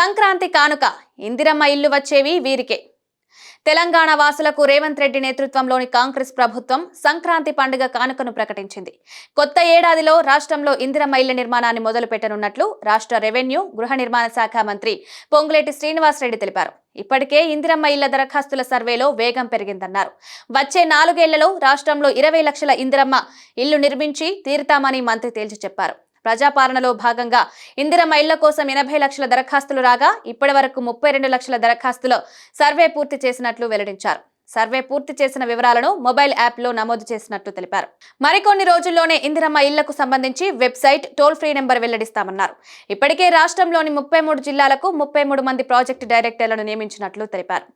సంక్రాంతి కానుక ఇందిరమ్మ ఇల్లు వచ్చేవి వీరికే. తెలంగాణ వాసులకు రేవంత్ రెడ్డి నేతృత్వంలోని కాంగ్రెస్ ప్రభుత్వం సంక్రాంతి పండుగ కానుకను ప్రకటించింది. కొత్త ఏడాదిలో రాష్ట్రంలో ఇందిరమ్మ ఇళ్ళ నిర్మాణాన్ని మొదలుపెట్టనున్నట్లు రాష్ట్ర రెవెన్యూ గృహ నిర్మాణ శాఖ మంత్రి పొంగులేటి శ్రీనివాసరెడ్డి తెలిపారు. ఇప్పటికే ఇందిరమ్మ ఇళ్ళ దరఖాస్తుల సర్వేలో వేగం పెరిగిందన్నారు. వచ్చే నాలుగేళ్ళలో రాష్ట్రంలో ఇరవై లక్షల ఇందిరమ్మ ఇల్లు నిర్మించి తీరుతామని మంత్రి తేల్చి చెప్పారు. ప్రజాపాలనలో భాగంగా ఇందిరమ్మ ఇళ్ళ కోసం ఎనభై లక్షల దరఖాస్తులు రాగా ఇప్పటి వరకు ముప్పై రెండు లక్షల దరఖాస్తులో సర్వే పూర్తి చేసినట్లు వెల్లడించారు. సర్వే పూర్తి చేసిన వివరాలను మొబైల్ యాప్లో నమోదు చేసినట్లు తెలిపారు. మరికొన్ని రోజుల్లోనే ఇందిరమ్మ ఇళ్ళకు సంబంధించి వెబ్సైట్ టోల్ ఫ్రీ నెంబర్ వెల్లడిస్తామన్నారు. ఇప్పటికే రాష్ట్రంలోని ముప్పై మూడు జిల్లాలకు ముప్పై మూడు మంది ప్రాజెక్టు డైరెక్టర్లను నియమించినట్లు తెలిపారు.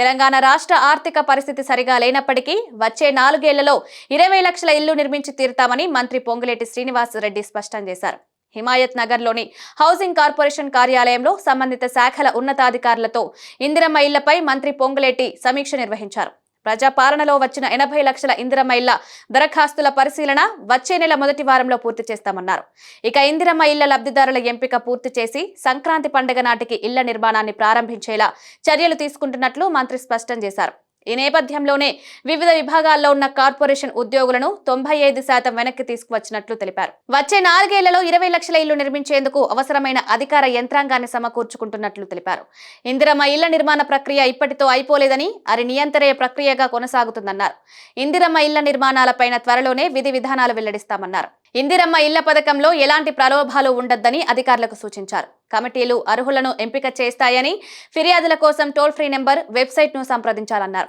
తెలంగాణ రాష్ట్ర ఆర్థిక పరిస్థితి సరిగా లేనప్పటికీ వచ్చే నాలుగేళ్ళలో ఇరవై లక్షల ఇల్లు నిర్మించి తీరుతామని మంత్రి పొంగులేటి శ్రీనివాస్ రెడ్డి స్పష్టం చేశారు. హిమాయత్ నగర్లోని హౌసింగ్ కార్పొరేషన్ కార్యాలయంలో సంబంధిత శాఖల ఉన్నతాధికారులతో ఇందిరమ్మ ఇళ్ళపై మంత్రి పొంగులేటి సమీక్ష నిర్వహించారు. ప్రజాపాలనలో వచ్చిన ఎనభై లక్షల ఇందిరమ్మ ఇళ్ళ దరఖాస్తుల పరిశీలన వచ్చే నెల మొదటి వారంలో పూర్తి చేస్తామన్నారు. ఇక ఇందిరమ్మ ఇళ్ళ లబ్ధిదారుల ఎంపిక పూర్తి చేసి సంక్రాంతి పండుగ నాటికి ఇళ్ళ నిర్మాణాన్ని ప్రారంభించేలా చర్యలు తీసుకుంటున్నట్లు మంత్రి స్పష్టం చేశారు. ఈ నేపథ్యంలోనే వివిధ విభాగాల్లో ఉన్న కార్పొరేషన్ ఉద్యోగులను తొంభై ఐదు శాతం వెనక్కి తీసుకువచ్చినట్లు తెలిపారు. వచ్చే నాలుగేళ్ళలో ఇరవై లక్షల ఇళ్ళు నిర్మించేందుకు అవసరమైన అధికార యంత్రాంగాన్ని సమకూర్చుకుంటున్నట్లు తెలిపారు. ఇందిరమ్మ ఇళ్ళ నిర్మాణ ప్రక్రియ ఇప్పటితో అయిపోలేదని అది నియంత్రణ ప్రక్రియగా కొనసాగుతుందన్నారు. ఇందిరమ్మ ఇళ్ళ నిర్మాణాలపైన త్వరలోనే విధి విధానాలు వెల్లడిస్తామన్నారు. ఇందిరమ్మ ఇళ్ళ పథకంలో ఎలాంటి ప్రలోభాలు ఉండొద్దని అధికారులకు సూచించారు. కమిటీలు అర్హులను ఎంపిక చేస్తాయని ఫిర్యాదుల కోసం టోల్ ఫ్రీ నెంబర్ వెబ్సైట్ను సంప్రదించాలన్నారు.